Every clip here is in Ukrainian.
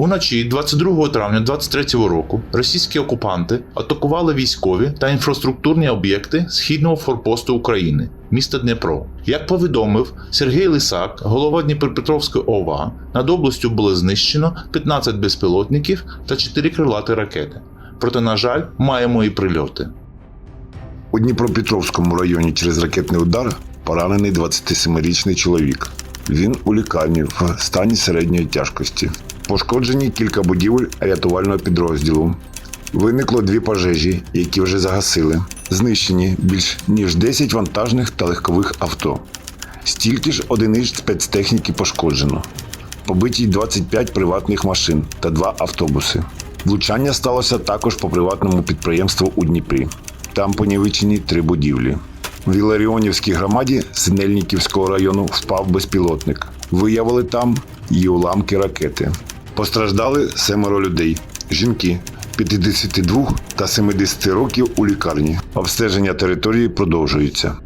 Уночі 22 травня 23 року російські окупанти атакували військові та інфраструктурні об'єкти східного форпосту України, міста Дніпро. Як повідомив Сергій Лисак, голова Дніпропетровської ОВА, над областю було знищено 15 безпілотників та 4 крилаті ракети. Проте, на жаль, маємо і прильоти. У Дніпропетровському районі через ракетний удар поранений 27-річний чоловік. Він у лікарні в стані середньої тяжкості. Пошкоджені кілька будівель рятувального підрозділу. Виникло дві пожежі, які вже загасили. Знищені більш ніж 10 вантажних та легкових авто. Стільки ж одиниць спецтехніки пошкоджено. Побиті 25 приватних машин та два автобуси. Влучання сталося також по приватному підприємству у Дніпрі. Там понівечені три будівлі. В Іларіонівській громаді Синельниківського району впав безпілотник. Виявили там і уламки ракети. Постраждали семеро людей. Жінки 52 та 70 років у лікарні. Обстеження території продовжується.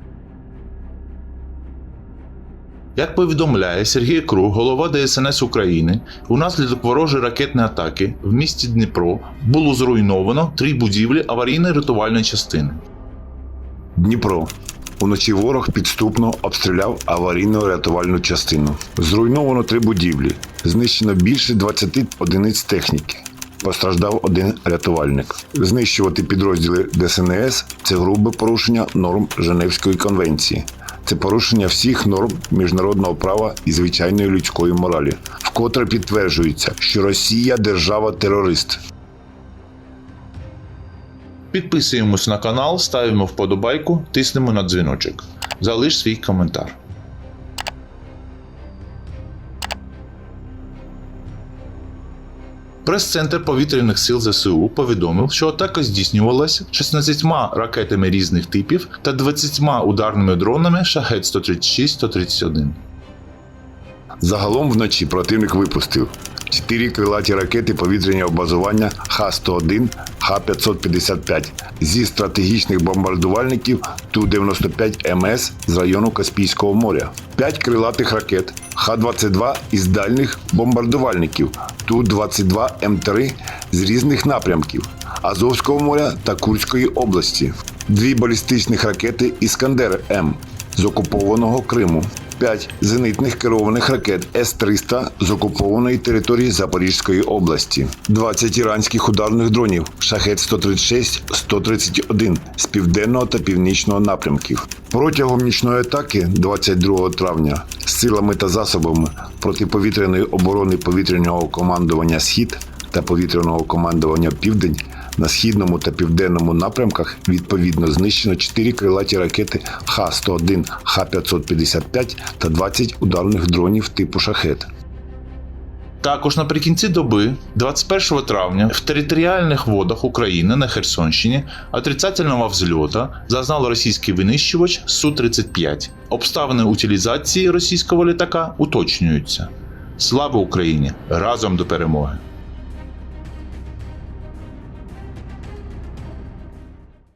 Як повідомляє Сергій Круг, голова ДСНС України, унаслідок ворожої ракетної атаки в місті Дніпро було зруйновано три будівлі аварійної рятувальної частини. Дніпро. Уночі ворог підступно обстріляв аварійну рятувальну частину. Зруйновано три будівлі. Знищено більше 20 одиниць техніки. Постраждав один рятувальник. Знищувати підрозділи ДСНС це грубе порушення норм Женевської конвенції. Це порушення всіх норм міжнародного права і звичайної людської моралі, вкотре підтверджується, що Росія держава-терорист, Підписуємось на канал, ставимо вподобайку, тиснемо на дзвіночок. Залиш свій коментар. Прес-центр повітряних сил ЗСУ повідомив, що атака здійснювалася 16 ракетами різних типів та 20 ударними дронами Шахет 136-131. Загалом вночі противник випустив чотири крилаті ракети повітряного базування Х-101, Х-555 зі стратегічних бомбардувальників Ту-95 МС з району Каспійського моря, п'ять крилатих ракет Х-22 із дальних бомбардувальників Ту-22 М3 з різних напрямків Азовського моря та Курської області, дві балістичних ракети Іскандер М з окупованого Криму. 5 зенитних керованих ракет С-300 з окупованої території Запорізької області, 20 іранських ударних дронів Шахет-136-131 з південного та північного напрямків. Протягом нічної атаки 22 травня силами та засобами протиповітряної оборони повітряного командування Схід та повітряного командування Південь на східному та південному напрямках відповідно знищено 4 крилаті ракети Х-101, Х-555 та 20 ударних дронів типу шахет. Також наприкінці доби, 21 травня, в територіальних водах України на Херсонщині отрицательного взльота зазнав російський винищувач Су-35. Обставини утилізації російського літака уточнюються. Слава Україні! Разом до перемоги!